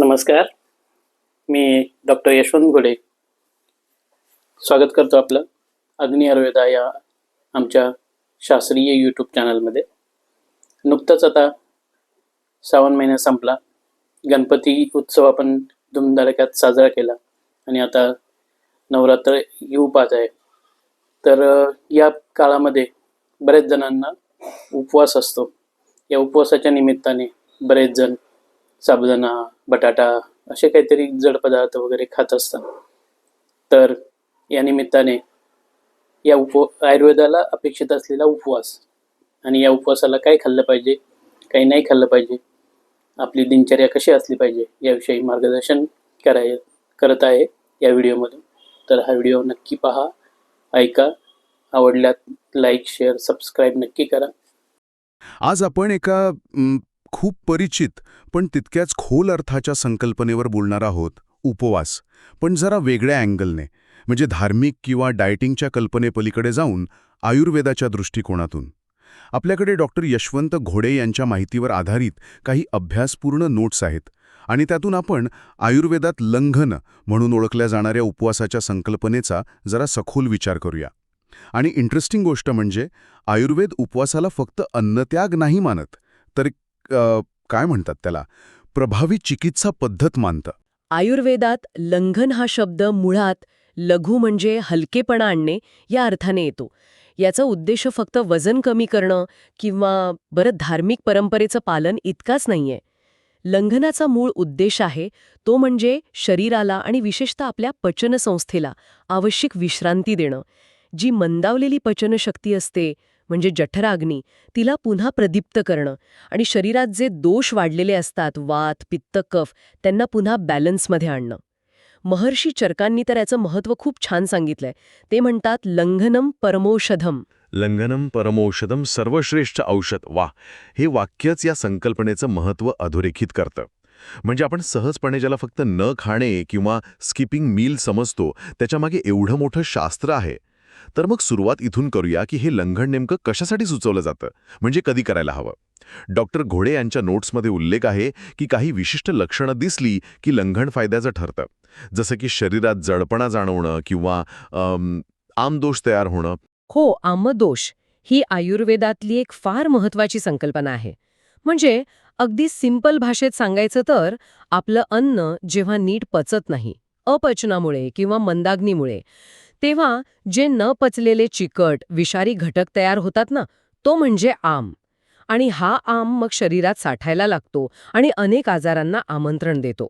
नमस्कार. मी डॉक्टर यशवंत घोडे. स्वागत करतो आपलं अग्नी आयुर्वेदा या आमच्या शास्त्रीय यूट्यूब चॅनलमध्ये नुकतंच आता श्रावण महिना संपला. गणपती उत्सव आपण धुमधडक्यात साजरा केला आणि आता नवरात्र येऊ पाहत आहे. तर या काळामध्ये बरेच जणांना उपवास असतो. या उपवासाच्या निमित्ताने बरेच जण साबुदाणा बटाटा असे काहीतरी जड पदार्थ वगैरे खात असतात तर या निमित्ताने या उप आयुर्वेदाला अपेक्षित असलेला उपवास आणि या उपवासाला काय खाल्लं पाहिजे काही नाही खाल्लं पाहिजे आपली दिनचर्या कशी असली पाहिजे याविषयी मार्गदर्शन कराय करत आहे या व्हिडिओमधून तर हा व्हिडिओ नक्की पहा ऐका आवडल्यात लाईक शेअर सबस्क्राईब नक्की करा. आज आपण एका खूप परिचित पण तितक्याच खोल अर्थाच्या संकल्पनेवर बोलणार आहोत उपवास. पण जरा वेगळ्या अँगलने म्हणजे धार्मिक किंवा डायटिंगच्या कल्पनेपलीकडे जाऊन आयुर्वेदाच्या दृष्टिकोनातून. आपल्याकडे डॉक्टर यशवंत घोडे यांच्या माहितीवर आधारित काही अभ्यासपूर्ण नोट्स आहेत आणि त्यातून आपण आयुर्वेदात लंघन म्हणून ओळखल्या जाणाऱ्या उपवासाच्या संकल्पनेचा जरा सखोल विचार करूया. आणि इंटरेस्टिंग गोष्ट म्हणजे आयुर्वेद उपवासाला फक्त अन्नत्याग नाही मानत तर काय म्हणतात त्याला? प्रभावी चिकित्सा पद्धत मानतं. आयुर्वेदात लंघन हा शब्द मुळात लघु म्हणजे हलकेपणा आणणे या अर्थाने येतो. याचा उद्देश फक्त वजन कमी करणं किंवा बरं धार्मिक परंपरेचं पालन इतकाच नाहीये. लंघनाचा मूळ उद्देश आहे तो म्हणजे शरीराला आणि विशेषतः आपल्या पचनसंस्थेला आवश्यक विश्रांती देणं. जी मंदावलेली पचनशक्ती असते म्हणजे जठराग्नी तिला पुन्हा प्रदीप्त करणं आणि शरीरात जे दोष वाढलेले असतात वात पित्त कफ त्यांना पुन्हा बॅलन्समध्ये आणणं. महर्षी चरकांनी तर याचं महत्त्व खूप छान सांगितलंय. ते म्हणतात लंघनम परमौषधम. लंघनम परमौषधम सर्वश्रेष्ठ औषध. वा हे वाक्यच या संकल्पनेचं महत्त्व अधोरेखित करतं. म्हणजे आपण सहजपणे ज्याला फक्त न खाणे किंवा स्किपिंग मील समजतो त्याच्यामागे एवढं मोठं शास्त्र आहे. तर मग सुरुवात इथून करूया की हे लंघन नेमकं कशासाठी सुचवलं जातं? म्हणजे कधी करायला हवं? डॉक्टर घोडे यांच्या नोट्समध्ये उल्लेख आहे की काही विशिष्ट लक्षणं दिसली की लंघन फायद्याचं ठरतं. जसं की शरीरात जडपणा जाणवणं किंवा आमदोष तयार होणं. हो आमदोष ही आयुर्वेदातली एक फार महत्वाची संकल्पना आहे. म्हणजे अगदी सिंपल भाषेत सांगायचं तर आपलं अन्न जेव्हा नीट पचत नाही अपचनामुळे किंवा मंदाग्नीमुळे तेव्हा जे न पचलेले चिकट विषारी घटक तयार होतात ना तो म्हणजे आम. आणि हा आम मग शरीरात साठायला लागतो आणि अनेक आजारांना आमंत्रण देतो.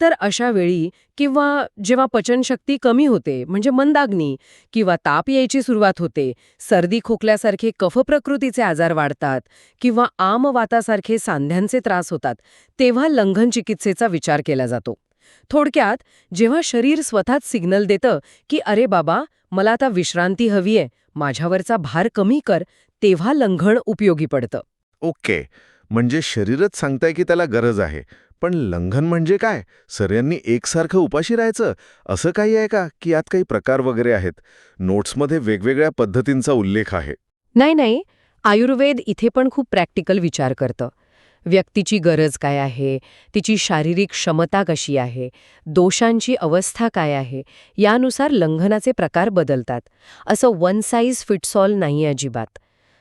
तर अशा वेळी किंवा जेव्हा पचनशक्ती कमी होते म्हणजे मंदाग्नी किंवा ताप यायची सुरुवात होते सर्दी खोकल्यासारखे कफ प्रकृतीचे आजार वाढतात किंवा आमवातासारखे सांध्यांचे त्रास होतात तेव्हा लंघन चिकित्सेचा विचार केला जातो. थोडक्यात जेव्हा शरीर स्वतःच सिग्नल देतं की अरे बाबा मला आता विश्रांती हवीये माझ्यावरचा भार कमी कर तेव्हा लंघन उपयोगी पडतं. ओके. म्हणजे शरीरच सांगताय की त्याला गरज आहे. पण लंघन म्हणजे काय? सगळ्यांनी एकसारखं उपाशी राहायचं? असं काही आहे का की यात काही प्रकार वगैरे आहेत? नोट्समध्ये वेगवेगळ्या पद्धतींचा उल्लेख आहे. नाही नाही. आयुर्वेद इथे पण खूप प्रॅक्टिकल विचार करतं. व्यक्तीची गरज काय आहे? तिची शारीरिक क्षमता कशी आहे? दोषांची अवस्था काय आहे? यानुसार लंघनाचे प्रकार बदलतात. असं वन साईज फिट्स ऑल नाही अजिबात.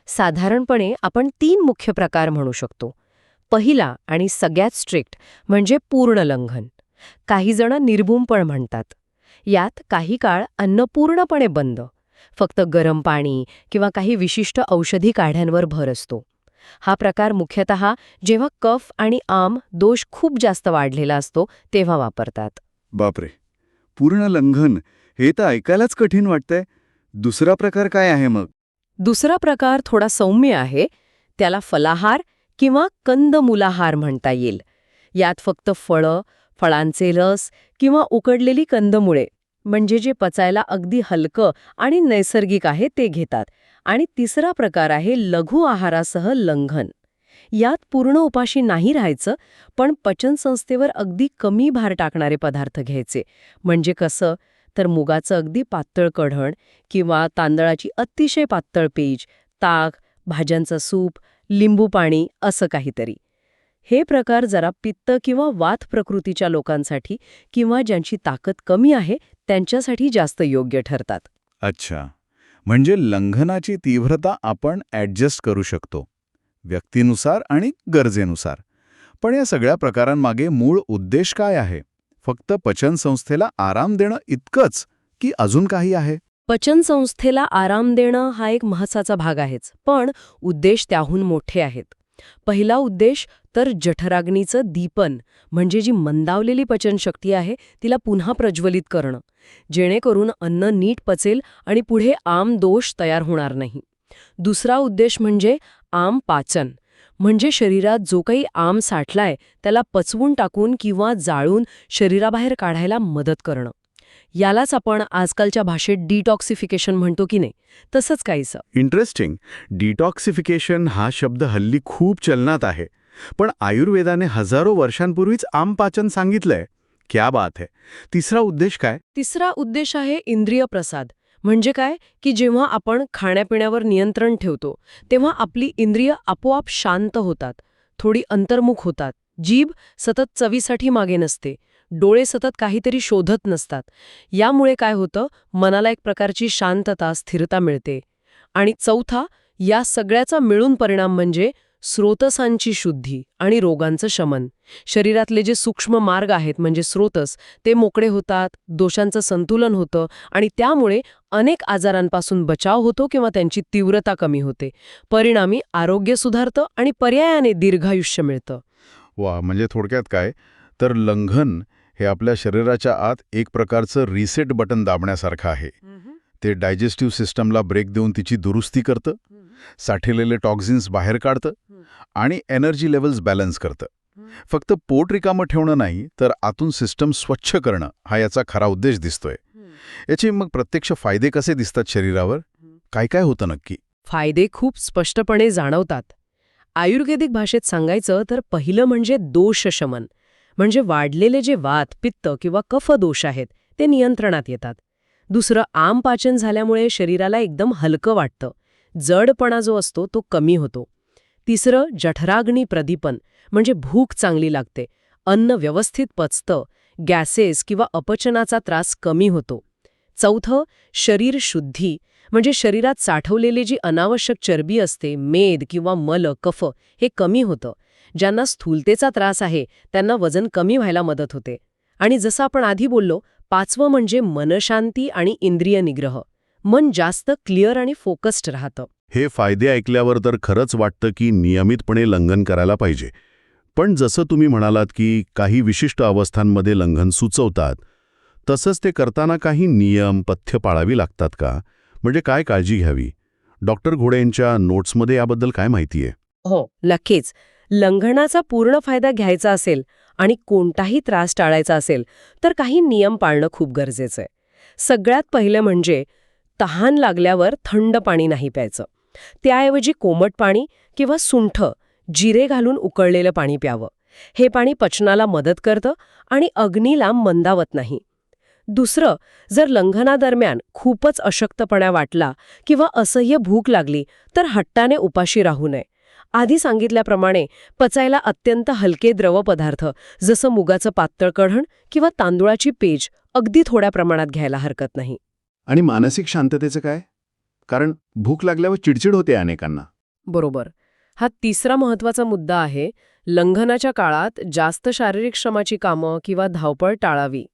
साधारणपणे आपण तीन मुख्य प्रकार म्हणू शकतो. पहिला आणि सगळ्यात स्ट्रिक्ट म्हणजे पूर्ण लंघन. काही जण निर्भूमपण म्हणतात. यात काही काळ अन्न पूर्णपणे बंद. फक्त गरम पाणी किंवा काही विशिष्ट औषधी काढ्यांवर भर असतो. हा प्रकार मुख्यतः जेव्हा कफ आणि आम दोष खूप जास्त वाढलेला असतो तेव्हा वापरतात. बापरे! पूर्ण लंघन हे तर ऐकायलाच कठीण वाटतंय. दुसरा प्रकार काय आहे मग? दुसरा प्रकार थोडा सौम्य आहे. त्याला फलाहार किंवा कंदमुलाहार म्हणता येईल. यात फक्त फळं फळांचे रस किंवा उकडलेली कंदमुळे म्हणजे जे पचायला अगदी हलकं आणि नैसर्गिक आहे ते घेतात. आणि तिसरा प्रकार आहे लघु आहारासह लंघन. यात पूर्ण उपाशी नाही राहायचं पण पचनसंस्थेवर अगदी कमी भार टाकणारे पदार्थ घ्यायचे. म्हणजे कसं? तर मुगाचं अगदी पातळ कढण किंवा तांदळाची अतिशय पातळ पेज ताक भाज्यांचं सूप लिंबू पाणी असं काहीतरी. हे प्रकार जरा पित्त किंवा वात प्रकृतीच्या लोकांसाठी किंवा ज्यांची ताकद कमी आहे त्यांच्यासाठी जास्त योग्य ठरतात. अच्छा. म्हणजे लंघनाची तीव्रता आपण ॲडजस्ट करू शकतो व्यक्तीनुसार आणि गरजेनुसार. पण या सगळ्या प्रकारांमागे मूळ उद्देश काय आहे? फक्त पचनसंस्थेला आराम देणं इतकंच की अजून काही आहे? पचनसंस्थेला आराम देणं हा एक महत्त्वाचा भाग आहेच पण उद्देश त्याहून मोठे आहेत. पहिला उद्देश तर जठराग्नीचं दीपन म्हणजे जी मंदावलेली पचनशक्ती आहे तिला पुन्हा प्रज्वलित करणं. जेणेकरून अन्न नीट पचेल आणि पुढे आम दोष तयार होणार नाही. दुसरा उद्देश म्हणजे आम पाचन म्हणजे शरीरात जो काही आम साठलाय त्याला पचवून टाकून किंवा जाळून शरीराबाहेर काढायला मदत करणं. यालाच आपण आजकालच्या भाषेत डिटॉक्सिफिकेशन म्हणतो की नाही. तसंच काहीसं. इंटरेस्टिंग. डिटॉक्सिफिकेशन हा शब्द हल्ली खूप चलनात आहे. पण आयुर्वेदाने हजारो वर्षांपूर्वीच आमपाचन सांगितलंय. क्या बात है. तिसरा उद्देश काय? तिसरा उद्देश आहे इंद्रिय प्रसाद. म्हणजे काय? की जेव्हा आपण खाण्यापिण्यावर नियंत्रण ठेवतो तेव्हा आपली इंद्रिय आपोआप शांत होतात. थोडी अंतर्मुख होतात. जीभ सतत चवीसाठी मागे नसते. डोळे सतत काहीतरी शोधत नसतात. यामुळे काय होतं? मनाला एक प्रकारची शांतता स्थिरता मिळते. आणि चौथा या सगळ्याचा मिळून परिणाम म्हणजे स्रोतसांची शुद्धी आणि रोगांचं शमन. शरीरातले जे सूक्ष्म मार्ग आहेत म्हणजे स्रोतस ते मोकळे होतात दोषांचं संतुलन होतं आणि त्यामुळे अनेक आजारांपासून बचाव होतो किंवा त्यांची तीव्रता कमी होते. परिणामी आरोग्य सुधारतं आणि पर्यायाने दीर्घायुष्य मिळतं. वा म्हणजे थोडक्यात काय? तर लंघन हे आपल्या शरीराच्या आत एक प्रकारचं रिसेट बटन दाबण्यासारखं आहे. ते डायजेस्टिव्ह सिस्टमला ब्रेक देऊन तिची दुरुस्ती करतं. साठलेले टॉक्झिन्स बाहेर काढतं. आणि एनर्जी लेवल्स बॅलन्स करतं. फक्त पोट रिकामं ठेवणं नाही तर आतून सिस्टम स्वच्छ करणं हा याचा खरा उद्देश दिसतोय. याचे मग प्रत्यक्ष फायदे कसे दिसतात शरीरावर? काय काय होतं नक्की? फायदे खूप स्पष्टपणे जाणवतात. आयुर्वेदिक भाषेत सांगायचं तर पहिलं म्हणजे दोषशमन. म्हणजे वाढलेले जे वात पित्त किंवा कफ दोष आहेत ते नियंत्रणात येतात. दुसरं आम पाचन झाल्यामुळे शरीराला एकदम हलकं वाटतं. जडपणा जो असतो तो कमी होतो. तिसरं जठराग्नी प्रदीपन म्हणजे भूक चांगली लागते. अन्न व्यवस्थित पचतं गॅसेस किंवा अपचनाचा त्रास कमी होतो. चौथं शरीर शुद्धी म्हणजे शरीरात साठवलेली जी अनावश्यक चरबी असते मेद किंवा मल कफ हे कमी होतं. ज्यांना स्थूलतेचा त्रास आहे त्यांना वजन कमी व्हायला मदत होते. आणि जसं आपण आधी बोललो पाचवं म्हणजे मनशांती आणि इंद्रिय निग्रह. मन जास्त क्लिअर आणि फोकस्ड राहतं. हे फायदे ऐकल्यावर तर खरंच वाटतं की नियमितपणे लंघन करायला पाहिजे. पण जसं तुम्ही म्हणालात की काही विशिष्ट अवस्थांमध्ये लंघन सुचवतात तसंच ते करताना काही नियम पथ्य पाळावी लागतात का? म्हणजे काय काळजी घ्यावी? डॉक्टर घोडे यांच्या नोट्समध्ये याबद्दल काय माहिती आहे? हो नक्कीच. लंघनाचा पूर्ण फायदा घ्यायचा असेल आणि कोणताही त्रास टाळायचा असेल तर काही नियम पाळणं खूप गरजेचं आहे. सगळ्यात पहिलं म्हणजे तहान लागल्यावर थंड पाणी नाही प्यायचं. त्याऐवजी कोमट पाणी किंवा सुंठ जिरे घालून उकळलेलं पाणी प्यावं. हे पाणी पचनाला मदत करतं आणि अग्नीला मंदावत नाही. दुसरं जर लंघनादरम्यान खूपच अशक्तपणा वाटला किंवा असह्य भूक लागली तर हट्टाने उपाशी राहू नये. आधी सांगितल्याप्रमाणे पचायला अत्यंत हलके द्रव पदार्थ जसं मुगाचं पातळ कढण किंवा तांदुळाची पेज अगदी थोड्या प्रमाणात घ्यायला हरकत नाही. आणि मानसिक शांततेचं काय? कारण भूक लागल्यावर चिडचिड होते अनेकांना. बरोबर. हा तिसरा महत्त्वाचा मुद्दा आहे लंघनाच्या काळात जास्त शारीरिक श्रमाची कामं किंवा धावपळ टाळावी.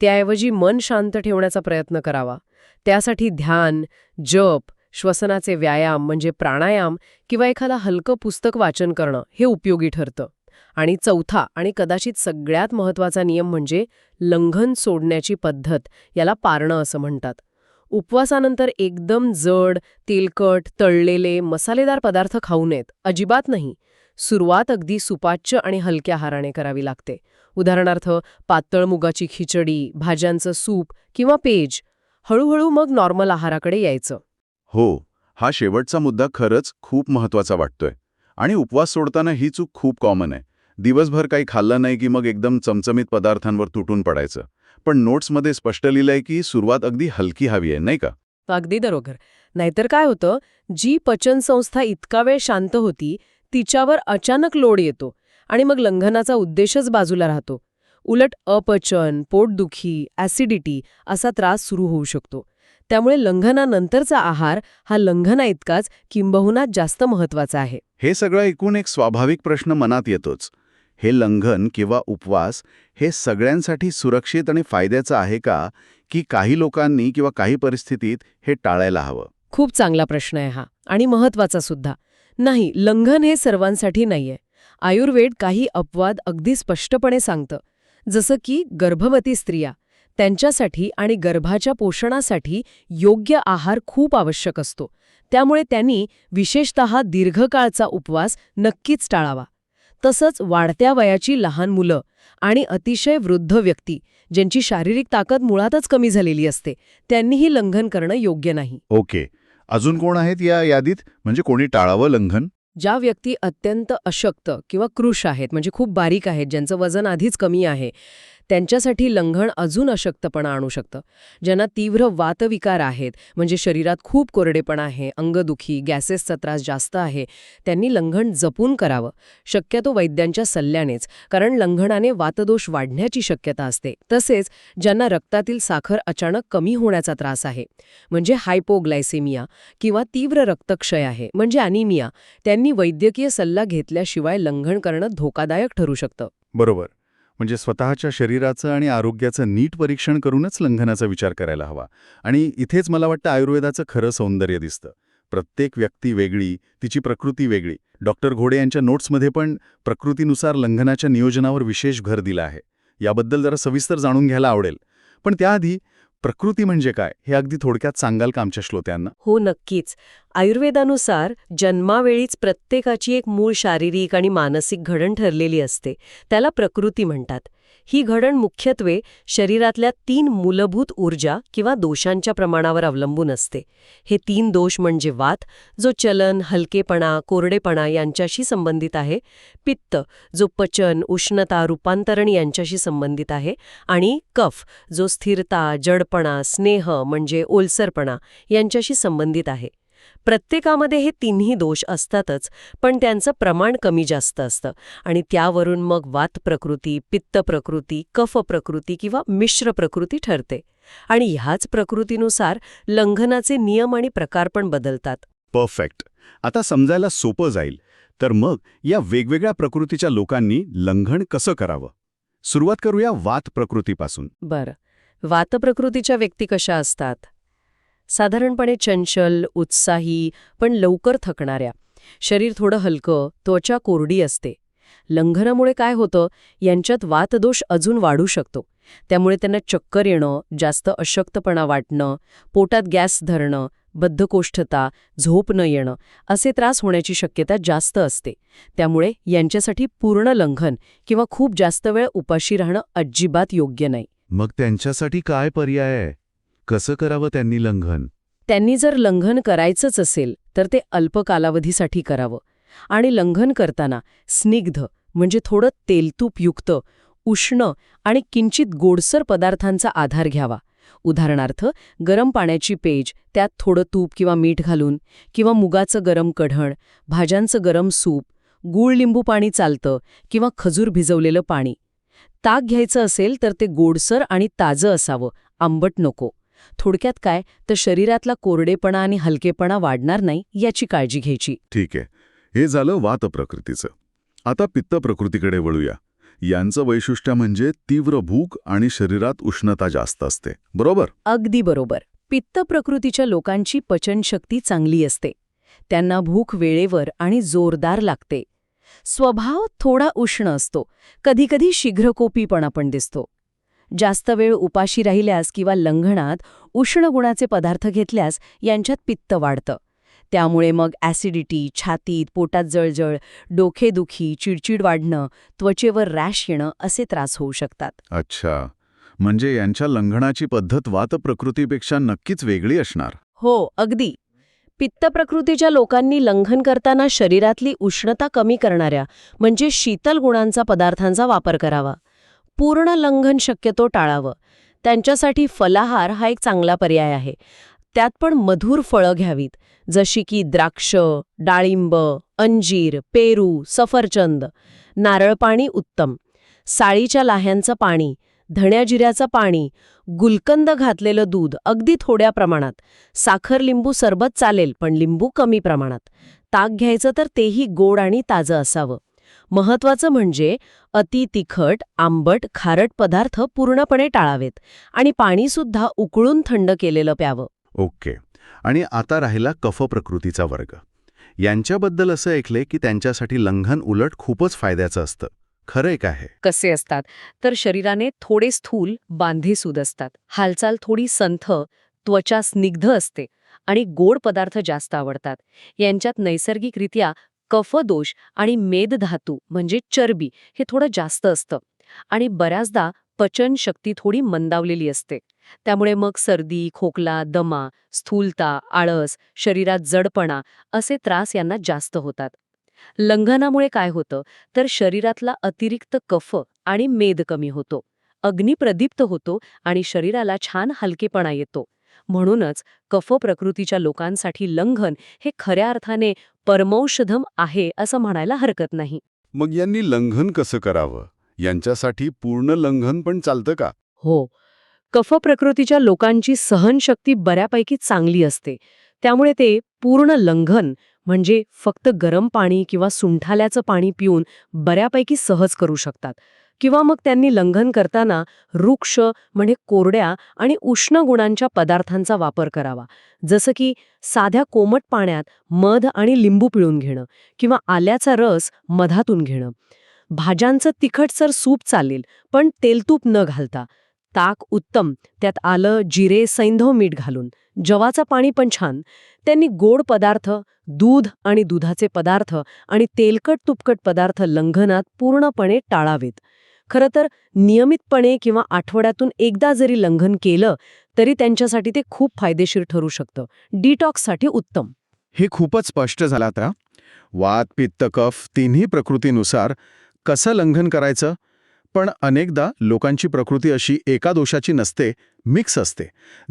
त्याऐवजी मन शांत ठेवण्याचा प्रयत्न करावा. त्यासाठी ध्यान जप श्वसनाचे व्यायाम म्हणजे प्राणायाम किंवा एखादा हलकं पुस्तक वाचन करणं हे उपयोगी ठरतं. आणि चौथा आणि कदाचित सगळ्यात महत्त्वाचा नियम म्हणजे लंघन सोडण्याची पद्धत याला पारणं असं म्हणतात. उपवासानंतर एकदम जड तेलकट तळलेले मसालेदार पदार्थ खाऊ नयेत. अजिबात नाही. सुरुवात अगदी सुपाच्य आणि हलक्या आहाराने करावी लागते. उदाहरणार्थ पातळ मुगाची खिचडी भाज्यांचं सूप किंवा पेज. हळूहळू मग नॉर्मल आहाराकडे यायचं. हो हा शेवटचा मुद्दा खरंच खूप महत्त्वाचा वाटतोय. आणि उपवास सोडताना ही चूक खूप कॉमन आहे. दिवसभर काही खाल्लं नाही की मग एकदम चमचमीत पदार्थांवर तुटून पडायचं. पण नोट्समध्ये स्पष्ट लिहिलंय की सुरुवात अगदी हलकी हवी आहे नाही का? अगदी बरोबर नाहीतर काय होतं? जी पचनसंस्था इतका वेळ शांत होती तिच्यावर अचानक लोड येतो आणि मग लंघनाचा उद्देशच बाजूला राहतो. उलट अपचन पोटदुखी ॲसिडिटी असा त्रास सुरू होऊ शकतो. त्यामुळे लंघनानंतरचा आहार हा लंघना इतकाच किंबहुना जास्त महत्त्वाचा आहे. हे सगळं ऐकून एक स्वाभाविक प्रश्न मनात येतोच. हे लंघन किंवा उपवास हे सगळ्यांसाठी सुरक्षित आणि फायद्याचं आहे का की काही लोकांनी किंवा काही परिस्थितीत हे टाळायला हवं? खूप चांगला प्रश्न आहे हा आणि महत्त्वाचा सुद्धा. नाही लंघन हे सर्वांसाठी नाहीये. आयुर्वेद काही अपवाद अगदी स्पष्टपणे सांगतं. जसं की गर्भवती स्त्रिया त्यांच्यासाठी आणि गर्भाच्या पोषणासाठी योग्य आहार खूप आवश्यक असतो. त्यामुळे त्यांनी विशेषतः दीर्घकाळचा उपवास नक्कीच टाळावा. तसंच वाढत्या वयाची लहान मुलं आणि अतिशय वृद्ध व्यक्ती ज्यांची शारीरिक ताकद मुळातच कमी झालेली असते त्यांनीही लंघन करणं योग्य नाही. ओके. अजून कोण आहेत या यादीत? म्हणजे कोणी टाळावं लंघन? ज्या व्यक्ती अत्यंत अशक्त किंवा कृश आहेत म्हणजे खूप बारीक आहेत ज्यांचं वजन आधीच कमी आहे त्यांच्यासाठी लंघन अजून अशक्तपणा आणू शकतं. ज्यांना तीव्र वातविकार आहेत म्हणजे शरीरात खूप कोरडेपणा आहे अंगदुखी गॅसेसचा त्रास जास्त आहे त्यांनी लंघन जपून करावं. शक्यतो वैद्यांच्या सल्ल्यानेच कारण लंघनाने वातदोष वाढण्याची शक्यता असते. तसेच ज्यांना रक्तातील साखर अचानक कमी होण्याचा त्रास आहे म्हणजे हायपोग्लायसेमिया किंवा तीव्र रक्तक्षय आहे म्हणजे अनिमिया त्यांनी वैद्यकीय सल्ला घेतल्याशिवाय लंघन करणं धोकादायक ठरू शकतं. बरोबर. म्हणजे स्वतःच्या शरीराचं आणि आरोग्याचं नीट परीक्षण करूनच लंघनाचा विचार करायला हवा. आणि इथेच मला वाटतं आयुर्वेदाचं खरं सौंदर्य दिसतं. प्रत्येक व्यक्ती वेगळी तिची प्रकृती वेगळी. डॉक्टर घोडे यांच्या नोट्समध्ये पण प्रकृतीनुसार लंघनाच्या नियोजनावर विशेष भर दिला आहे. याबद्दल जरा सविस्तर जाणून घ्यायला आवडेल. पण त्याआधी प्रकृती म्हणजे काय? हे अगदी थोडक्यात सांगाल का आमच्या श्रोत्यांना? हो नक्कीच. आयुर्वेदानुसार जन्मावेळीच प्रत्येकाची एक मूळ शारीरिक आणि मानसिक घडण ठरलेली असते. त्याला प्रकृती म्हणतात. ही घडण मुख्यत्वे शरीरातल्या तीन मूलभूत ऊर्जा किंवा दोषांच्या प्रमाणावर अवलंबून असते. हे तीन दोष म्हणजे वात जो चलन हलकेपणा कोरडेपणा यांच्याशी संबंधित आहे पित्त जो पचन उष्णता रूपांतरण यांच्याशी संबंधित आहे आणि कफ जो स्थिरता जडपणा स्नेह म्हणजे ओलसरपणा यांच्याशी संबंधित आहे. प्रत्येकामध्ये हे तिन्ही दोष असतातच पण त्यांचं प्रमाण कमी जास्त असतं. आणि त्यावरून मग वात प्रकृती पित्त प्रकृती कफ प्रकृती किंवा मिश्र प्रकृती ठरते. आणि ह्याच प्रकृतीनुसार लंघनाचे नियम आणि प्रकार पण बदलतात. परफेक्ट. आता समजायला सोपं जाईल. तर मग या वेगवेगळ्या प्रकृतीच्या लोकांनी लंघन कसं करावं? सुरुवात करूया वात प्रकृतीपासून. बरं. वातप्रकृतीच्या व्यक्ती कशा असतात? साधारणपणे चंचल उत्साही पण लवकर थकणाऱ्या. शरीर थोडं हलकं त्वचा कोरडी असते. लंघनामुळे काय होतं यांच्यात वातदोष अजून वाढू शकतो. त्यामुळे त्यांना चक्कर येणं जास्त अशक्तपणा वाटणं पोटात गॅस धरणं बद्धकोष्ठता झोप न येणं असे त्रास होण्याची शक्यता जास्त असते. त्यामुळे यांच्यासाठी पूर्ण लंघन किंवा खूप जास्त वेळ उपाशी राहणं अजिबात योग्य नाही. मग त्यांच्यासाठी काय पर्याय आहे? कसं करावं त्यांनी लंघन? त्यांनी जर लंघन करायचंच असेल तर ते अल्प कालावधीसाठी करावं. आणि लंघन करताना स्निग्ध म्हणजे थोडं तेलतूपयुक्त उष्ण आणि किंचित गोडसर पदार्थांचा आधार घ्यावा. उदाहरणार्थ गरम पाण्याची पेज त्यात थोडं तूप किंवा मीठ घालून किंवा मुगाचं गरम कढण भाज्यांचं गरम सूप गूळ लिंबू पाणी चालतं किंवा खजूर भिजवलेलं पाणी. ताक घ्यायचं असेल तर ते गोडसर आणि ताजं असावं. आंबट नको. थोडक्यात काय तर शरीरातला कोरडेपणा आणि हलकेपणा वाढणार नाही याची काळजी घ्यायची. ठीक आहे. हे झालं वात प्रकृतीचं. आता पित्त प्रकृतीकडे वळूया. यांचं वैशिष्ट्य म्हणजे तीव्र भूक आणि शरीरात उष्णता जास्त असते. बरोबर? अगदी बरोबर. पित्त प्रकृतीच्या लोकांची पचनशक्ती चांगली असते. त्यांना भूक वेळेवर आणि जोरदार लागते. स्वभाव थोडा उष्ण असतो. कधीकधी शीघ्रकोपीपणा पण दिसतो. जास्त वेळ उपाशी राहिल्यास किंवा लंघनात उष्ण गुणाचे पदार्थ घेतल्यास यांच्यात पित्त वाढतं. त्यामुळे मग ॲसिडिटी छातीत पोटात जळजळ डोकेदुखी चिडचिड वाढणं त्वचेवर रॅश येणं असे त्रास होऊ शकतात. अच्छा. म्हणजे यांच्या लंघनाची पद्धत वात प्रकृतीपेक्षा नक्कीच वेगळी असणार. हो अगदी. पित्त प्रकृतीच्या लोकांनी लंघन करताना शरीरातली उष्णता कमी करणाऱ्या म्हणजे शीतल गुणांचा पदार्थांचा वापर करावा. पूर्ण लंघन शक्यतो टाळावं. त्यांच्यासाठी फलाहार हा एक चांगला पर्याय आहे. त्यात पण मधुर फळं घ्यावीत जशी की द्राक्ष डाळिंब अंजीर पेरू सफरचंद. नारळ पाणी उत्तम. साळीच्या लाह्यांचं पाणी धण्याजिऱ्याचं पाणी गुलकंद घातलेलं दूध अगदी थोड्या प्रमाणात. साखर लिंबू सरबत चालेल पण लिंबू कमी प्रमाणात. ताक घ्यायचं तर तेही गोड आणि ताजं असावं. महत्वाचं म्हणजे अति तिखट आंबट खारट पदार्थ पूर्णपणे टाळावेत आणि पाणीसुद्धा उकळून थंड केलेलं प्यावं. ओके. आणि आता राहिला कफ प्रकृतीचा वर्ग. यांच्याबद्दल असं ऐकलंय की त्यांच्यासाठी लंघन उलट खूपच फायद्याचं असतं. खरंय काय हे? कसे असतात? तर शरीराने थोडे स्थूल बांधेसूद असतात. हालचाल थोडी संथ त्वचा स्निग्ध असते आणि गोड पदार्थ जास्त आवडतात. यांच्यात नैसर्गिकरित्या कफदोष आणि मेदधातू म्हणजे चरबी हे थोडं जास्त असतं. आणि बऱ्याचदा पचन शक्ती थोडी मंदावलेली असते. त्यामुळे मग सर्दी खोकला दमा स्थूलता आळस शरीरात जडपणा असे त्रास यांना जास्त होतात. लंघनामुळे काय होतं? तर शरीरातला अतिरिक्त कफ आणि मेद कमी होतो. अग्नी प्रदीप्त होतो आणि शरीराला छान हलकेपणा येतो. म्हणूनच कफ प्रकृतीच्या लोकांसाठी लंघन हे खऱ्या अर्थाने परमौषधम आहे असं म्हणायला हरकत नाही. मग यांनी लंघन कसं करावं? यांच्यासाठी पूर्ण लंघन पण चालतं का? हो. कफ प्रकृतीच्या लोकांची सहनशक्ती बऱ्यापैकी चांगली असते. त्यामुळे ते पूर्ण लंघन म्हणजे फक्त गरम पाणी किंवा सुंठाल्याचं पाणी पिऊन बऱ्यापैकी सहज करू शकतात. किंवा मग त्यांनी लंघन करताना वृक्ष म्हणजे कोरड्या आणि उष्ण गुणांच्या पदार्थांचा वापर करावा. जसं की साध्या कोमट पाण्यात मध आणि लिंबू पिळून घेणं किंवा आल्याचा रस मधातून घेणं. भाज्यांचं तिखटसर सूप चालेल पण तेलतूप न घालता. ताक उत्तम त्यात आलं जिरे सैंधव मीठ घालून. जवाचं पाणी पण छान. त्यांनी गोड पदार्थ दूध आणि दुधाचे पदार्थ आणि तेलकट तुपकट पदार्थ लंघनात पूर्णपणे टाळावेत. खरं तर नियमितपणे किंवा आठवड्यातून एकदा जरी लंघन केलं तरी त्यांच्यासाठी ते खूप फायदेशीर ठरू शकतं. डिटॉक्ससाठी उत्तम. हे खूपच स्पष्ट झालं आता. वात पित्त कफ तिन्ही प्रकृतीनुसार कसं लंघन करायचं? पण अनेकदा लोकांची प्रकृती अशी एका दोषाची नसते मिक्स असते.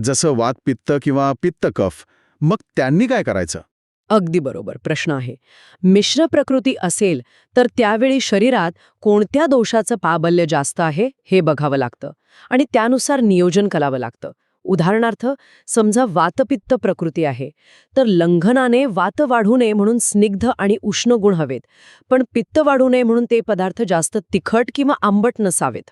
जसं वात पित्त किंवा पित्त कफ मग त्यांनी काय करायचं? अगदी बरोबर प्रश्न आहे. मिश्र प्रकृती असेल तर त्यावेळी शरीरात कोणत्या दोषाचं पाबल्य जास्त आहे हे बघावं लागतं. आणि त्यानुसार नियोजन करावं लागतं. उदाहरणार्थ समजा वातपित्त प्रकृती आहे तर लंघनाने वात वाढू नये म्हणून स्निग्ध आणि उष्ण गुण हवेत पण पित्त वाढू नये म्हणून ते पदार्थ जास्त तिखट किंवा आंबट नसावेत.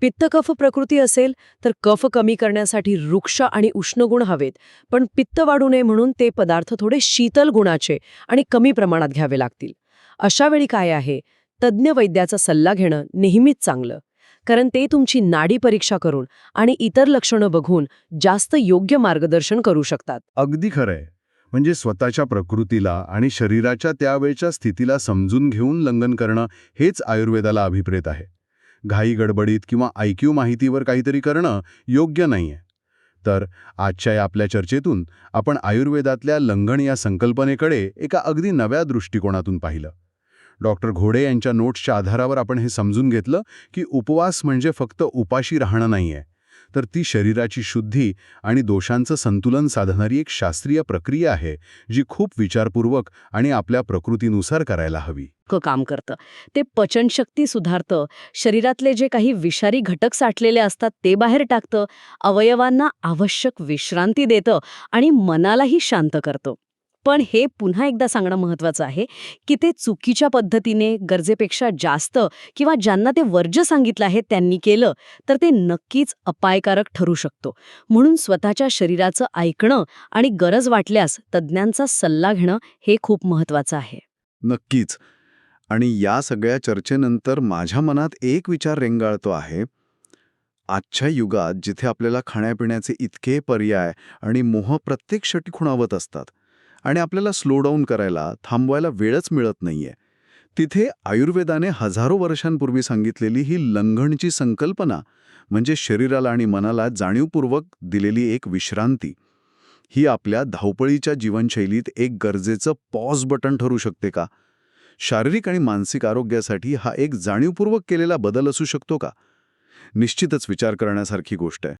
पित्तकफ प्रकृती असेल तर कफ कमी करण्यासाठी वृक्ष आणि उष्ण गुण हवेत. पण पित्त वाढू नये म्हणून ते पदार्थ थोडे शीतल गुणाचे आणि कमी प्रमाणात घ्यावे लागतील. अशा वेळी काय आहे? तज्ज्ञ वैद्याचा सल्ला घेणं नेहमीच चांगलं. कारण ते तुमची नाडी परीक्षा करून आणि इतर लक्षणं बघून जास्त योग्य मार्गदर्शन करू शकतात. अगदी खरंय. म्हणजे स्वतःच्या प्रकृतीला आणि शरीराच्या त्यावेळच्या स्थितीला समजून घेऊन लंघन करणं हेच आयुर्वेदाला अभिप्रेत आहे. घाई गडबडीत किंवा ऐक्यू माहितीवर काहीतरी करणं योग्य नाहीये. तर आजच्या या आपल्या चर्चेतून आपण आयुर्वेदातल्या लंघन या संकल्पनेकडे एका अगदी नव्या दृष्टिकोनातून पाहिलं. डॉक्टर घोडे यांच्या नोट्सच्या आधारावर आपण हे समजून घेतलं की उपवास म्हणजे फक्त उपाशी राहणं नाहीये. तर ती शरीराची शुद्धी आणि दोषांचं संतुलन साधणारी एक शास्त्रीय प्रक्रिया आहे जी खूप विचारपूर्वक आणि आपल्या प्रकृतीनुसार करायला हवी. काम करतं. ते पचनशक्ती सुधारतं. शरीरातले जे काही विषारी घटक साठलेले असतात ते बाहेर टाकतं. अवयवांना आवश्यक विश्रांती देतं आणि मनालाही शांत करतं. पण हे पुन्हा एकदा सांगणं महत्वाचं आहे की ते चुकीच्या पद्धतीने गरजेपेक्षा जास्त किंवा ज्यांना ते वर्ज्य सांगितलं आहे त्यांनी केलं तर ते नक्कीच अपायकारक ठरू शकतो. म्हणून स्वतःच्या शरीराचं ऐकणं आणि गरज वाटल्यास तज्ज्ञांचा सल्ला घेणं हे खूप महत्वाचं आहे. नक्कीच. आणि या सगळ्या चर्चेनंतर माझ्या मनात एक विचार रेंगाळतो आहे. आजच्या युगात जिथे आपल्याला खाण्यापिण्याचे इतके पर्याय आणि मोह प्रत्येक क्षणी खुणावत असतात आणि आपल्याला स्लो डाऊन करायला थांबवायला वेळच मिळत नाहीये. तिथे आयुर्वेदाने हजारो वर्षांपूर्वी सांगितलेली ही लंघनची संकल्पना म्हणजे शरीराला आणि मनाला जाणीवपूर्वक दिलेली एक विश्रांती. ही आपल्या धावपळीच्या जीवनशैलीत एक गरजेचं पॉज बटन ठरू शकते का? शारीरिक आणि मानसिक आरोग्यासाठी हा एक जाणीवपूर्वक केलेला बदल असू शकतो का? निश्चितच विचार करण्यासारखी गोष्ट आहे.